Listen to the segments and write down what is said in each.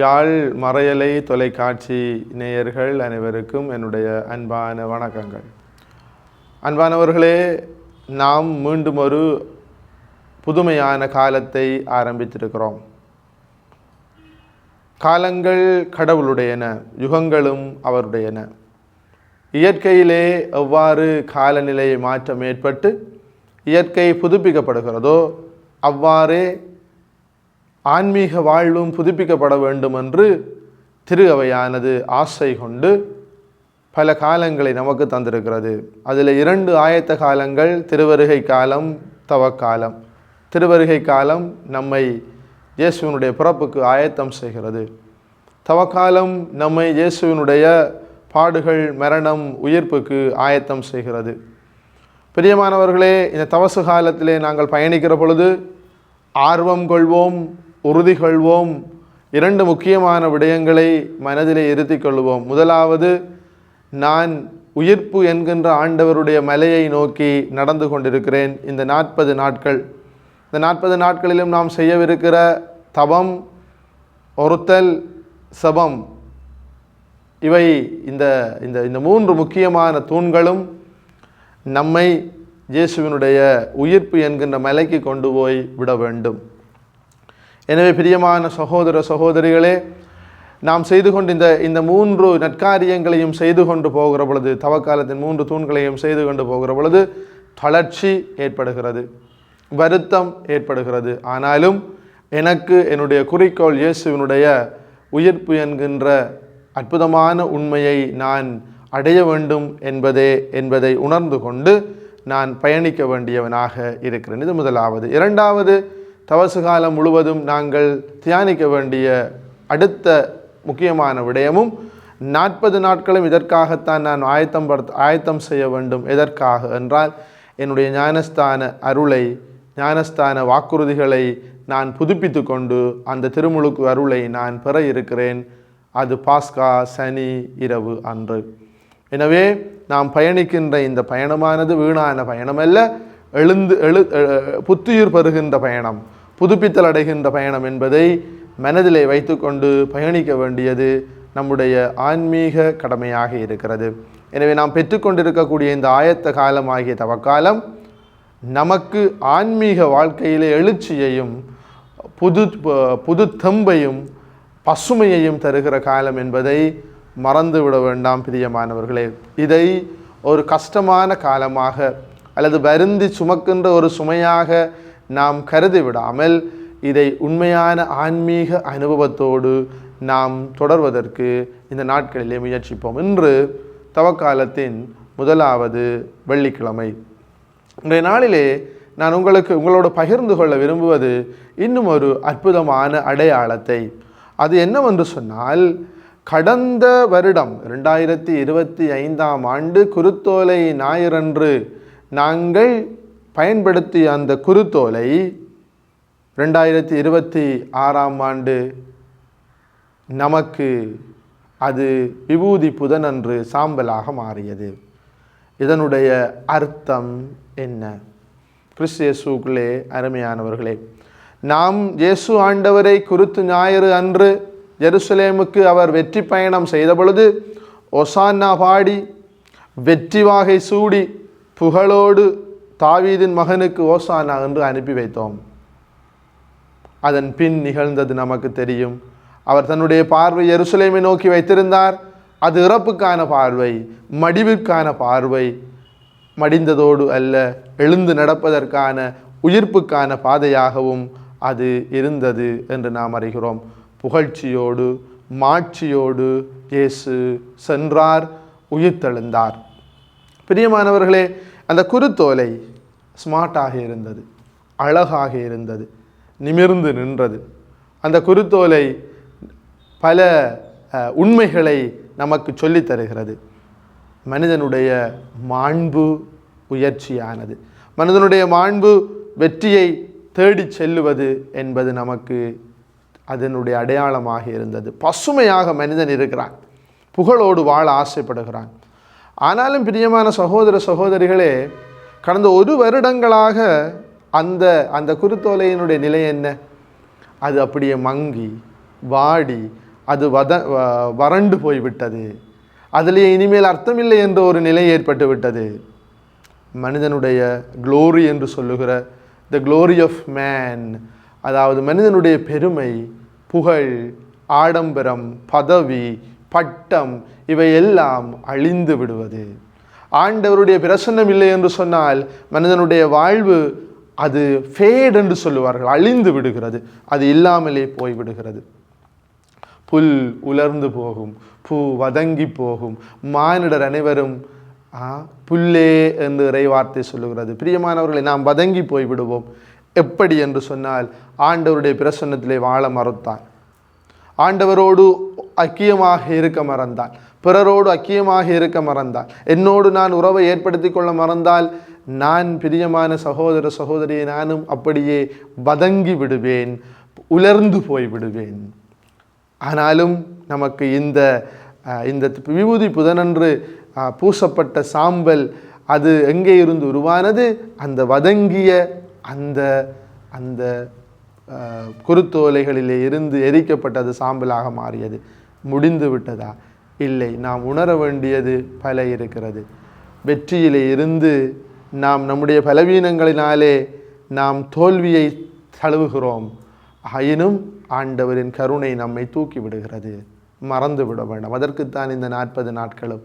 யாழ் மறையலை தொலைக்காட்சி நேயர்கள் அனைவருக்கும் என்னுடைய அன்பான வணக்கங்கள். அன்பானவர்களே நாம் மீண்டும் ஒரு புதுமையான காலத்தை ஆரம்பித்திருக்கிறோம். காலங்கள் கடவுளுடையன யுகங்களும் அவருடையன. இயற்கையிலே எவ்வாறு காலநிலை மாற்றம் ஏற்பட்டு இயற்கை புதுப்பிக்கப்படுகிறதோ அவ்வாறே ஆன்மீக வாழ்வும் புதுப்பிக்கப்பட வேண்டும் என்று திரு அவையானது ஆசை கொண்டு பல காலங்களை நமக்கு தந்திருக்கிறது. அதில் இரண்டு ஆயத்த காலங்கள் திருவருகை காலம் தவக்காலம். திருவருகை காலம் நம்மை இயேசுவினுடைய பிறப்புக்கு ஆயத்தம் செய்கிறது. தவக்காலம் நம்மை இயேசுவினுடைய பாடுகள் மரணம் உயிர்ப்புக்கு ஆயத்தம் செய்கிறது. பிரியமானவர்களே இந்த தவசு காலத்திலே நாங்கள் பயணிக்கிற பொழுது ஆர்வம் கொள்வோம் உறுதி கொள்வோம் இரண்டு முக்கியமான விடயங்களை மனதிலே இருத்திக் கொள்வோம். முதலாவது நான் உயிர்ப்பு என்கின்ற ஆண்டவருடைய மலையை நோக்கி நடந்து கொண்டிருக்கிறேன். இந்த நாற்பது நாட்கள். இந்த நாற்பது நாட்களிலும் நாம் செய்யவிருக்கிற தவம் ஒருத்தல் சபம் இவை இந்த இந்த இந்த மூன்று முக்கியமான தூண்களும் நம்மை இயேசுவினுடைய உயிர்ப்பு என்கின்ற மலைக்கு கொண்டு போய் விட வேண்டும். எனவே பிரியமான சகோதர சகோதரிகளே நாம் செய்து கொண்டு இந்த இந்த மூன்று நற்காரியங்களையும் செய்து கொண்டு போகிற பொழுது தவக்காலத்தின் மூன்று தூண்களையும் செய்து கொண்டு போகிற பொழுது தளர்ச்சி ஏற்படுகிறது வருத்தம் ஏற்படுகிறது. ஆனாலும் எனக்கு என்னுடைய குறிக்கோள் இயேசுவினுடைய உயிர்ப்பு என்கின்ற அற்புதமான உண்மையை நான் அடைய வேண்டும் என்பதே என்பதை உணர்ந்து கொண்டு நான் பயணிக்க வேண்டியவனாக இருக்கிறேன். இது முதலாவது. இரண்டாவது தவசு காலம் முழுவதும் நாங்கள் தியானிக்க வேண்டிய அடுத்த முக்கியமான விடயமும் நாற்பது நாட்களும் இதற்காகத்தான் நான் ஆயத்தம் படுத்த ஆயத்தம் செய்ய வேண்டும். எதற்காக என்றால் என்னுடைய ஞானஸ்தான அருளை ஞானஸ்தான வாக்குறுதிகளை நான் புதுப்பித்து கொண்டு அந்த திருமுழுக்கு அருளை நான் பெற இருக்கிறேன். அது பாஸ்கா சனி இரவு அன்று. எனவே நாம் பயணிக்கின்ற இந்த பயணமானது வீணான பயணமல்ல. எழுந்து எழு புத்துயிர் பெறுகின்ற பயணம். புதுப்பித்தல் அடைகின்ற பயணம் என்பதை மனதிலே வைத்துக்கொண்டு பயணிக்க வேண்டியது நம்முடைய ஆன்மீக கடமையாக இருக்கிறது. எனவே நாம் பெற்றுக்கொண்டிருக்கக்கூடிய இந்த ஆயத்த காலம் ஆகிய தவக்காலம் நமக்கு ஆன்மீக வாழ்க்கையிலே எழுச்சியையும் புது புது தெம்பையும் பசுமையையும் தருகிற காலம் என்பதை மறந்து விட வேண்டாம் பிரியமானவர்களே. இதை ஒரு கஷ்டமான காலமாக அல்லது வருந்தி சுமக்கின்ற ஒரு சுமையாக நாம் கருதி விடாமல் இதை உண்மையான ஆன்மீக அனுபவத்தோடு நாம் தொடர்வதற்கு இந்த நாட்களிலே முயற்சிப்போம். இன்று தவக்காலத்தின் முதலாவது வெள்ளிக்கிழமை. இன்றைய நாளிலே நான் உங்களுக்கு உங்களோடு பகிர்ந்து கொள்ள விரும்புவது இன்னும் ஒரு அற்புதமான அடையாளத்தை. அது என்னவென்று சொன்னால் கடந்த வருடம் ரெண்டாயிரத்தி இருபத்தி ஐந்தாம் ஆண்டு குருத்தோலை ஞாயிறன்று நாங்கள் பயன்படுத்திய அந்த குருத்தோலை ரெண்டாயிரத்தி இருபத்தி ஆறாம் ஆண்டு நமக்கு அது விபூதி புதன் அன்று சாம்பலாக மாறியது. இதனுடைய அர்த்தம் என்ன? கிறிஸ்து இயேசுக்குள்ளே அருமையானவர்களே நாம் இயேசு ஆண்டவரை குருத்து ஞாயிறு அன்று ஜெருசலேமுக்கு அவர் வெற்றி பயணம் செய்த பொழுது ஒசான்னா பாடி வெற்றி வாகை சூடி புகழோடு தாவீதின் மகனுக்கு ஓசானா என்று அனுப்பி வைத்தோம். அதன் பின் நிகழ்ந்தது நமக்கு தெரியும். அவர் தன்னுடைய பார்வை எருசலேமை நோக்கி வைத்திருந்தார். அது இறப்புக்கான பார்வை மடிவிற்கான பார்வை. மடிந்ததோடு அல்ல எழுந்து நடப்பதற்கான உயிர்ப்புக்கான பாதையாகவும் அது இருந்தது என்று நாம் அறிகிறோம். புகழ்ச்சியோடு மாட்சியோடு இயேசு சென்றார் உயிர்த்தெழுந்தார். பிரியமானவர்களே அந்த குருத்தோலை ஸ்மார்ட்டாக இருந்தது அழகாக இருந்தது நிமிர்ந்து நின்றது. அந்த குருத்தோலை பல உண்மைகளை நமக்கு சொல்லித் தருகிறது. மனிதனுடைய மாண்பு உயர்ச்சியானது. மனிதனுடைய மாண்பு வெற்றியை தேடிச் செல்லுவது என்பது நமக்கு அதனுடைய அடையாளமாக இருந்தது. பசுமையாக மனிதன் இருக்கிறான். புகழோடு வாழ ஆசைப்படுகிறான். ஆனாலும் பிரியமான சகோதர சகோதரிகளே கடந்த ஒரு வருடங்களாக அந்த அந்த குருத்தோலையினுடைய நிலை என்ன? அது அப்படியே மங்கி வாடி அது வத வ- வறண்டு போய்விட்டது. அதிலே இனிமேல் அர்த்தமில்லை என்ற ஒரு நிலை ஏற்பட்டு விட்டது. மனிதனுடைய க்ளோரி என்று சொல்லுகிற த க்ளோரி ஆஃப் மேன் அதாவது மனிதனுடைய பெருமை புகழ் ஆடம்பரம் பதவி பட்டம் இவை எல்லாம் அழிந்து விடுவது. ஆண்டவருடைய பிரசன்னம் இல்லை என்று சொன்னால் மனிதனுடைய வாழ்வு அது ஃபேட் என்று சொல்லுவார்கள் அழிந்து விடுகிறது அது இல்லாமலே போய்விடுகிறது. புல் உலர்ந்து போகும் பூ வதங்கி போகும் மானிடர் அனைவரும் ஆ, புல்லே என்று இறைவார்த்தை சொல்லுகிறது. பிரியமானவர்களை நாம் வதங்கி போய்விடுவோம். எப்படி என்று சொன்னால் ஆண்டவருடைய பிரசன்னத்திலே வாழ மறுத்தான். ஆண்டவரோடு ஐக்கியமாக இருக்க மறந்தால் பிறரோடு ஐக்கியமாக இருக்க மறந்தால் என்னோடு நான் உறவை ஏற்படுத்தி கொள்ள மறந்தால் நான் பிரியமான சகோதர சகோதரியை நானும் அப்படியே வதங்கி விடுவேன் உலர்ந்து போய் விடுவேன். ஆனாலும் நமக்கு இந்த இந்த விபூதி புதனன்று பூசப்பட்ட சாம்பல் அது எங்கே இருந்து உருவானது? அந்த வதங்கிய அந்த அந்த குருத்தோலைகளிலே இருந்து எரிக்கப்பட்டது சாம்பலாக மாறியது. முடிந்து விட்டதா? இல்லை. நாம் உணர வேண்டியது பல இருக்கிறது. வெற்றியிலே இருந்து நாம் நம்முடைய பலவீனங்களினாலே நாம் தோல்வியை தழுவுகிறோம். ஆயினும் ஆண்டவரின் கருணை நம்மை தூக்கி விடுகிறது. மறந்து விட வேண்டாம். அதற்குத்தான் இந்த நாற்பது நாட்களும்.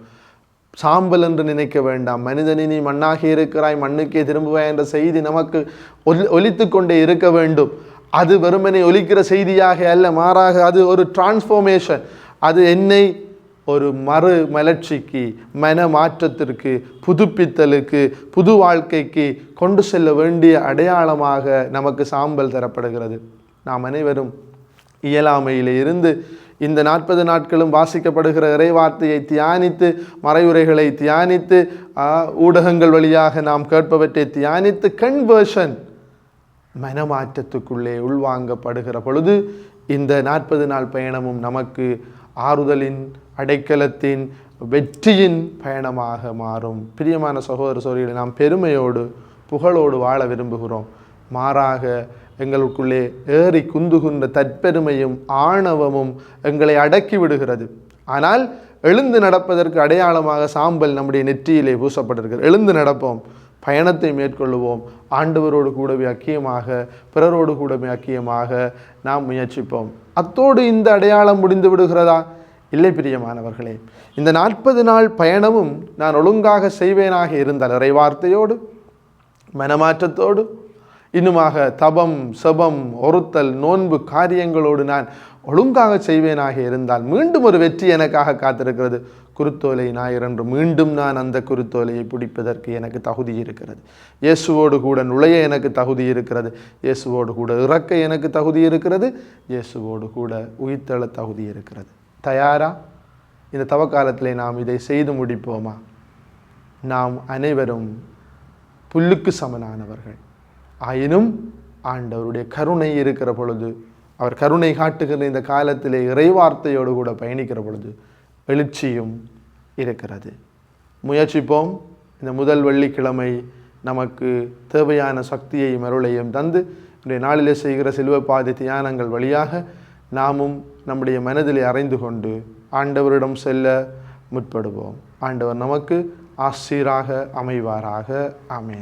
சாம்பல் என்று நினைக்க வேண்டாம். மனிதனி நீ மண்ணாகி இருக்கிறாய் மண்ணுக்கே திரும்புவாய் என்ற செய்தி நமக்கு ஒலி ஒலித்து கொண்டே இருக்க வேண்டும். அது வெறுமனை ஒலிக்கிற செய்தியாக அல்ல மாறாக அது ஒரு டிரான்ஸ்ஃபோர்மேஷன் அது என்னை ஒரு மறு மலர்ச்சிக்கு மன மாற்றத்திற்கு புதுப்பித்தலுக்கு புது வாழ்க்கைக்கு கொண்டு செல்ல வேண்டிய அடையாளமாக நமக்கு சாம்பல் தரப்படுகிறது. நாம் அனைவரும் இயலாமையிலே இருந்து இந்த நாற்பது நாட்களும் வாசிக்கப்படுகிற இறைவார்த்தையை தியானித்து மறைவுரைகளை தியானித்து ஊடகங்கள் வழியாக நாம் கேட்பவற்றை தியானித்து கன்வர்ஷன் மனமாற்றத்துக்குள்ளே உள்வாங்கப்படுகிற பொழுது இந்த நாற்பது நாள் பயணமும் நமக்கு ஆறுதலின் அடைக்கலத்தின் வெற்றியின் பயணமாக மாறும். பிரியமான சகோதர சோழிகளை நாம் பெருமையோடு புகழோடு வாழ விரும்புகிறோம். மாறாக எங்களுக்குள்ளே ஏறி குந்துகின்ற தற்பெருமையும் ஆணவமும் எங்களை அடக்கி விடுகிறது. ஆனால் எழுந்து நடப்பதற்கு அடையாளமாக சாம்பல் நம்முடைய நெற்றியிலே பூசப்பட்டிருக்கிறது. எழுந்து நடப்போம். பயணத்தை மேற்கொள்ளுவோம். ஆண்டவரோடு கூடவே அக்கியமாக பிறரோடு கூடவே அக்கியமாக நாம் முயற்சிப்போம். அத்தோடு இந்த அடையாளம் முடிந்து விடுகிறதா? இல்லை பிரியமானவர்களே இந்த நாற்பது நாள் பயணமும் நான் ஒழுங்காக செய்வேனாக இருந்தால் இறைவார்த்தையோடு மனமாற்றத்தோடு இன்னுமாக தபம் செபம் ஒருத்தல் நோன்பு காரியங்களோடு நான் ஒழுங்காக செய்வேனாக இருந்தால் மீண்டும் ஒரு வெற்றி எனக்காக காத்திருக்கிறது. குருத்தோலை ஞாயிறன்று மீண்டும் நான் அந்த குருத்தோலையை பிடிப்பதற்கு எனக்கு தகுதி இருக்கிறது. இயேசுவோடு கூட நுழைய எனக்கு தகுதி இருக்கிறது. இயேசுவோடு கூட இறக்க எனக்கு தகுதி இருக்கிறது. இயேசுவோடு கூட உயிர்த்தெழ தகுதி இருக்கிறது. தயாரா? இந்த தவக்காலத்தில் நாம் இதை செய்து முடிப்போமா? நாம் அனைவரும் புல்லுக்கு சமனானவர்கள். ஆயினும் ஆண்டவருடைய கருணை இருக்கிற பொழுது அவர் கருணை காட்டுகிற இந்த காலத்திலே இறைவார்த்தையோடு கூட பயணிக்கிற பொழுது எழுச்சியும் இருக்கிறது. முயற்சிப்போம். இந்த முதல் வெள்ளிக்கிழமை நமக்கு தேவையான சக்தியையும் அருளையும் தந்து இன்றைய நாளிலே செய்கிற சிலுவப்பாதை தியானங்கள் வழியாக நாமும் நம்முடைய மனதிலே அறைந்து கொண்டு ஆண்டவரிடம் செல்ல முற்படுவோம். ஆண்டவர் நமக்கு ஆசீராக அமைவாராக. அமேன்